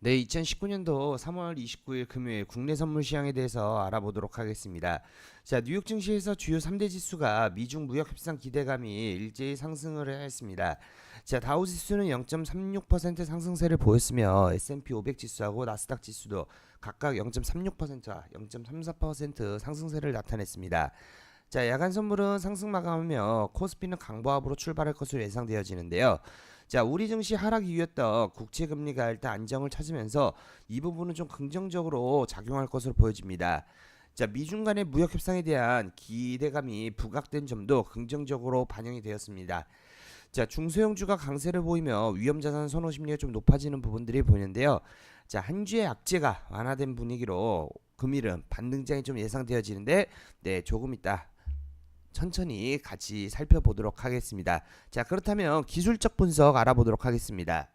네, 2019년도 3월 29일 금요일 국내 선물 시장에 대해서 알아보도록 하겠습니다. 자, 뉴욕 증시에서 주요 3대 지수가 미중 무역 협상 기대감이 일제히 상승을 했습니다. 자, 다우 지수는 0.36% 상승세를 보였으며 S&P 500 지수하고 나스닥 지수도 각각 0.36%와 0.34% 상승세를 나타냈습니다. 자, 야간 선물은 상승 마감하며 코스피는 강보합으로 출발할 것으로 예상되어지는데요. 자, 우리 증시 하락 이유였던 국채 금리가 일단 안정을 찾으면서 이 부분은 좀 긍정적으로 작용할 것으로 보여집니다. 자, 미중 간의 무역 협상에 대한 기대감이 부각된 점도 긍정적으로 반영이 되었습니다. 자, 중소형주가 강세를 보이며 위험 자산 선호 심리가 좀 높아지는 부분들이 보이는데요. 자, 한 주의 악재가 완화된 분위기로 금일은 반등장이 좀 예상되어지는데, 네, 조금 있다. 천천히 같이 살펴보도록 하겠습니다. 자, 그렇다면 기술적 분석 알아보도록 하겠습니다.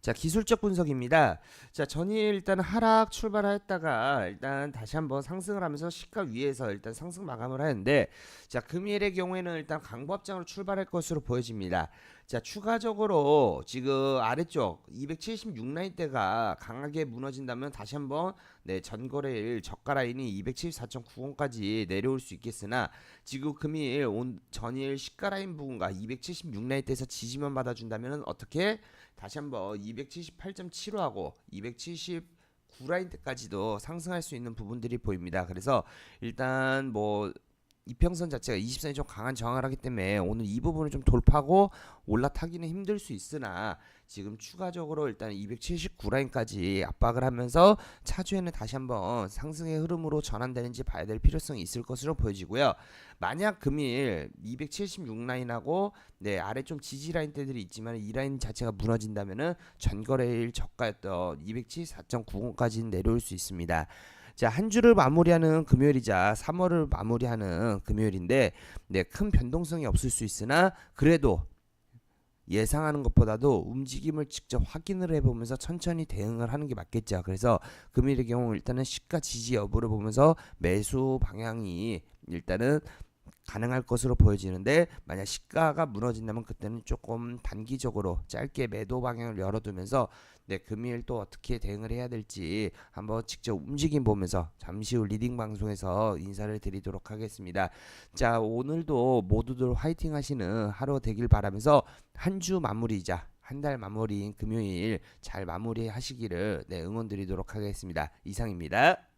자, 기술적 분석입니다. 자, 전일 일단 하락 출발했다가 일단 다시 한번 상승을 하면서 시가 위에서 일단 상승 마감을 하는데 자, 금일의 경우에는 일단 강보합장으로 출발할 것으로 보여집니다. 자, 추가적으로 지금 아래쪽 276라인대가 강하게 무너진다면 다시 한번 네, 전거래일 저가 라인이 274.90까지 내려올 수 있겠으나 지금 금일 온 전일 시가 라인 부분과 276라인대에서 지지만 받아준다면 어떻게 다시 한번 278.75하고 279라인 때까지도 상승할 수 있는 부분들이 보입니다. 그래서 일단 뭐 이평선 자체가 20선이 좀 강한 저항을 하기 때문에 오늘 이 부분을 좀 돌파하고 올라타기는 힘들 수 있으나 지금 추가적으로 일단 279라인까지 압박을 하면서 차주에는 다시 한번 상승의 흐름으로 전환되는지 봐야 될 필요성이 있을 것으로 보여지고요. 만약 금일 276라인하고 네 아래 좀 지지 라인대들이 있지만 이 라인 자체가 무너진다면은 전거래일 저가였던 274.90까지 내려올 수 있습니다. 자, 한 주를 마무리하는 금요일이자 3월을 마무리하는 금요일인데 네, 큰 변동성이 없을 수 있으나 그래도 예상하는 것보다도 움직임을 직접 확인을 해보면서 천천히 대응을 하는 게 맞겠죠. 그래서 금일의 경우 일단은 시가 지지 여부를 보면서 매수 방향이 일단은 가능할 것으로 보여지는데 만약 시가가 무너진다면 그때는 조금 단기적으로 짧게 매도 방향을 열어두면서 네 금일 또 어떻게 대응을 해야 될지 한번 직접 움직임 보면서 잠시 후 리딩 방송에서 인사를 드리도록 하겠습니다. 자 오늘도 모두들 화이팅 하시는 하루 되길 바라면서 한 주 마무리이자 한 달 마무리인 금요일 잘 마무리하시기를 네 응원 드리도록 하겠습니다. 이상입니다.